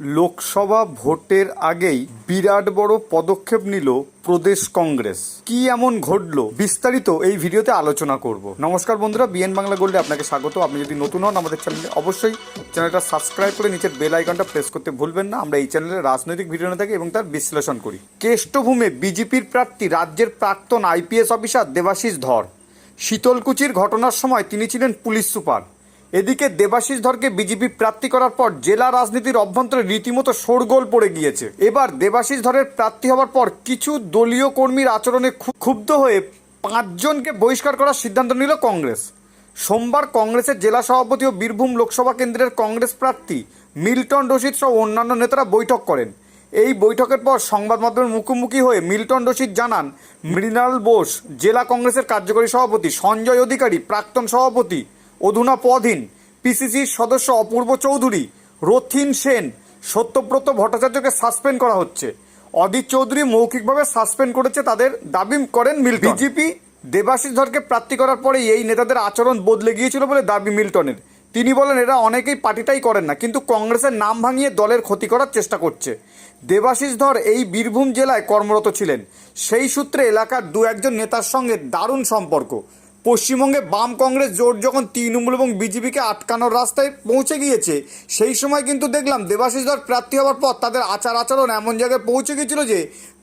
লোকসভা ভোটের আগেই বিরাট বড় পদক্ষেপ নিল প্রদেশ কংগ্রেস। কি এমন ঘটলো? বিস্তারিত এই ভিডিওতে আলোচনা করব। নমস্কার বন্ধুরা, বিএন বাংলা গোল্ডে আপনাকে স্বাগত। আপনি যদি নতুন হন আমাদের চ্যানেলে, অবশ্যই চ্যানেলটা সাবস্ক্রাইব করে নিচের বেল আইকনটা প্রেস করতে ভুলবেন না। আমরা এই চ্যানেলে রাজনৈতিক ভিডিও নিয়ে থাকি এবং তার বিশ্লেষণ করি। কেষ্টভূমে বিজেপির প্রার্থী, রাজ্যের প্রাক্তন আইপিএস অফিসার দেবাশিস ধর। শীতলকুচির ঘটনার সময় তিনি ছিলেন পুলিশ সুপার। এদিকে দেবাশিস ধরকে বিজেপি প্রার্থী করার পর জেলা রাজনীতির অভ্যন্তরে রীতিমতো শোরগোল পড়ে গিয়েছে। এবার দেবাশিস ধরের প্রার্থী হওয়ার পর কিছু দলীয় কর্মীর আচরণে ক্ষু- ক্ষুব্ধ হয়ে পাঁচজনকে বহিষ্কার করার সিদ্ধান্ত নিল কংগ্রেস। সোমবার কংগ্রেসের জেলা সভাপতি ও বীরভূম লোকসভা কেন্দ্রের কংগ্রেস প্রার্থী মিল্টন রশিদ সহ অন্যান্য নেতারা বৈঠক করেন। এই বৈঠকের পর সংবাদ মাধ্যমের মুখোমুখি হয়ে মিল্টন রশিদ জানান, মৃণাল বোস, জেলা কংগ্রেসের কার্যকরী সভাপতি, সঞ্জয় অধিকারী, প্রাক্তন সভাপতি অধুনা পদহীন পিসিসির সদস্য অপূর্ব চৌধুরী রথিন সেন সত্যব্রত ভট্টাচার্যকে সাসপেন্ড করা হচ্ছে। অদিত চৌধুরী মৌখিকভাবে সাসপেন্ড করেছে তাদের দাবি করেন মিল্টন। বিজেপি দেবাশিস ধরকে প্রার্থী করার পরে এই নেতাদের আচরণ বদলে গিয়েছিল বলে দাবি মিল্টনের। তিনি বলেন এরা অনেকেই পার্টিটাই করেন না কিন্তু কংগ্রেসের নাম ভাঙিয়ে দলের ক্ষতি করার চেষ্টা করছে। দেবাশিস ধর এই বীরভূম জেলায় কর্মরত ছিলেন। সেই সূত্রে এলাকার দু একজন নেতার সঙ্গে দারুণ সম্পর্ক। পশ্চিমবঙ্গে বাম কংগ্রেস জোট যখন তৃণমূল এবং বিজেপিকে আটকানোর রাস্তায় পৌঁছে গিয়েছে, সেই সময় কিন্তু দেখলাম দেবাশিস ধর প্রার্থী হওয়ার পর তাদের আচার আচরণ এমন জায়গায় পৌঁছে গিয়েছিল যে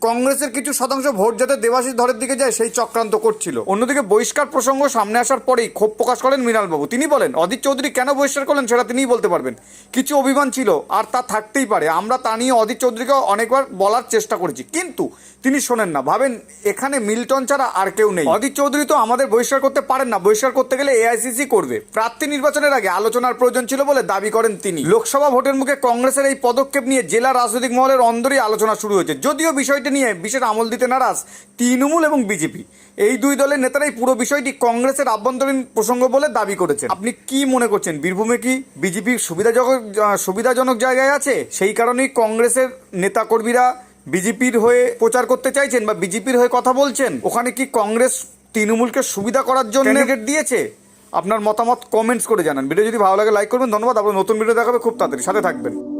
কংগ্রেসের কিছু শতাংশ ভোট যাতে দেবাশিস ধরের দিকে যায় সেই চক্রান্ত করছিল। অন্যদিকে বহিষ্কার প্রসঙ্গ সামনে আসার পরেই ক্ষোভ প্রকাশ করেন মৃণালবাবু। তিনি বলেন অদিত চৌধুরী কেন বহিষ্কার করলেন সেটা তিনিই বলতে পারবেন। কিছু অভিমান ছিল, আর তা থাকতেই পারে। আমরা তা নিয়ে অদিত চৌধুরীকে অনেকবার বলার চেষ্টা করেছি। কিন্তু তিনি শোনেন না। ভাবেন, এখানে মিল্টন ছাড়া আর কেউ নেই। অদিত চৌধুরী তো আমাদের বহিষ্কার করতে পারেন না। বহিষ্কার করতে গেলে এআইসিসি করবে। প্রার্থী নির্বাচনের আগে আলোচনার প্রয়োজন ছিল বলে দাবি করেন তিনি। লোকসভা ভোটের মুখে কংগ্রেসের এই পদক্ষেপ নিয়ে জেলা রাজনৈতিক মহলের অন্দরই আলোচনা শুরু হয়েছে। যদিও বিষয়টি নিয়ে বিশেষ আমল দিতে নারাজ তৃণমূল এবং বিজেপি। এই দুই দলের নেতারাই পুরো বিষয়টি কংগ্রেসের আভ্যন্তরীণ প্রসঙ্গ বলে দাবি করেছেন। আপনি কি মনে করছেন, বীরভূমে কি বিজেপি সুবিধাজনক সুবিধাজনক জায়গায় আছে? সেই কারণেই কংগ্রেসের নেতাকর্মীরা বিজেপির হয়ে প্রচার করতে চাইছেন বা বিজেপির হয়ে কথা বলছেন? ওখানে কি কংগ্রেস তৃণমূলকে সুবিধা করার জন্য দিয়েছে। আপনার মতামত কমেন্টস করে জানান। ভিডিও যদি ভালো লাগে লাইক করবেন। ধন্যবাদ। আপনার নতুন ভিডিও দেখাবে। খুব তাড়াতাড়ি। সাথে থাকবেন।